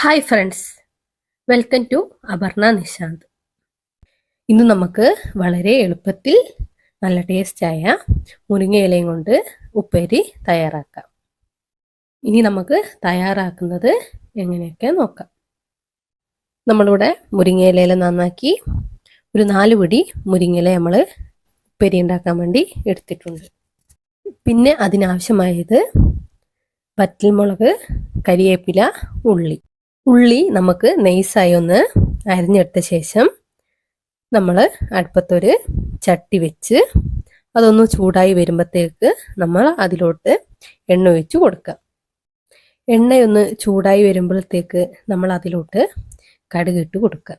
Hi friends welcome to Aparna Nishanth ഇന്ന് നമുക്ക് വളരെ എളുപ്പത്തിൽ നല്ല ടേസ്റ്റായ മുരിങ്ങയിലയും കൊണ്ട് ഉപ്പേരി തയ്യാറാക്കാം. ഇനി നമുക്ക് തയ്യാറാക്കുന്നത് എങ്ങനെയൊക്കെ നോക്കാം. നമ്മളിവിടെ മുരിങ്ങയിലയിൽ നന്നാക്കി ഒരു നാല് പിടി മുരിങ്ങയില നമ്മൾ ഉപ്പേരി ഉണ്ടാക്കാൻ വേണ്ടി എടുത്തിട്ടുണ്ട്. പിന്നെ അതിനാവശ്യമായത് വറ്റൽമുളക് കരിയേപ്പില ഉള്ളി. ഉള്ളി നമുക്ക് നെയ്സായി ഒന്ന് അരിഞ്ഞെടുത്ത ശേഷം നമ്മൾ അടുപ്പത്തൊരു ചട്ടി വെച്ച് അതൊന്ന് ചൂടായി വരുമ്പോഴത്തേക്ക് നമ്മൾ അതിലോട്ട് എണ്ണ ഒഴിച്ച് കൊടുക്കുക. എണ്ണയൊന്ന് ചൂടായി വരുമ്പോഴത്തേക്ക് നമ്മൾ അതിലോട്ട് കടുകിട്ട് കൊടുക്കുക.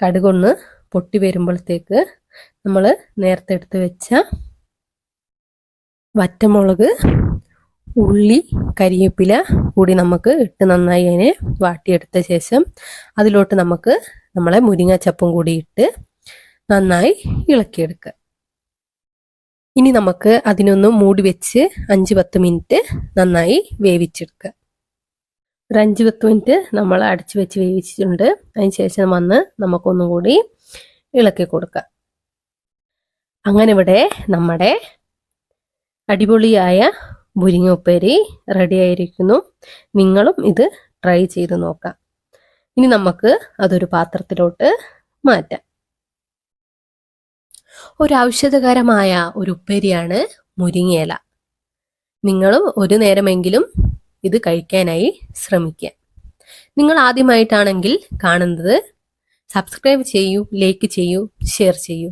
കടുകൊന്ന് പൊട്ടി വരുമ്പോഴത്തേക്ക് നമ്മൾ നേരത്തെ എടുത്ത് വെച്ച വറ്റമുളക് ഉള്ളി കരിയേപ്പില കൂടി നമുക്ക് ഇട്ട് നന്നായി അതിനെ വാട്ടിയെടുത്ത ശേഷം അതിലോട്ട് നമുക്ക് നമ്മളെ മുരിങ്ങച്ചപ്പും കൂടി ഇട്ട് നന്നായി ഇളക്കിയെടുക്കുക. ഇനി നമുക്ക് അതിനൊന്ന് മൂടി വെച്ച് അഞ്ച് പത്ത് മിനിറ്റ് നന്നായി വേവിച്ചെടുക്കുക. ഒരു അഞ്ച് പത്ത് മിനിറ്റ് നമ്മൾ അടച്ചു വെച്ച് വേവിച്ചിട്ടുണ്ട്. അതിന് ശേഷം വന്ന് നമുക്കൊന്നും കൂടി ഇളക്കി കൊടുക്കുക. അങ്ങനെ ഇവിടെ നമ്മുടെ അടിപൊളിയായ മുരിങ്ങ ഉപ്പേരി റെഡി ആയിരിക്കുന്നു. നിങ്ങളും ഇത് ട്രൈ ചെയ്ത് നോക്കാം. ഇനി നമുക്ക് അതൊരു പാത്രത്തിലോട്ട് മാറ്റാം. ഒരു ഔഷധകരമായ ഒരു ഉപ്പേരിയാണ് മുരിങ്ങയില. നിങ്ങളും ഒരു നേരമെങ്കിലും ഇത് കഴിക്കാനായി ശ്രമിക്കുക. നിങ്ങൾ ആദ്യമായിട്ടാണെങ്കിൽ കാണുന്നത് സബ്സ്ക്രൈബ് ചെയ്യൂ ലൈക്ക് ചെയ്യൂ ഷെയർ ചെയ്യൂ.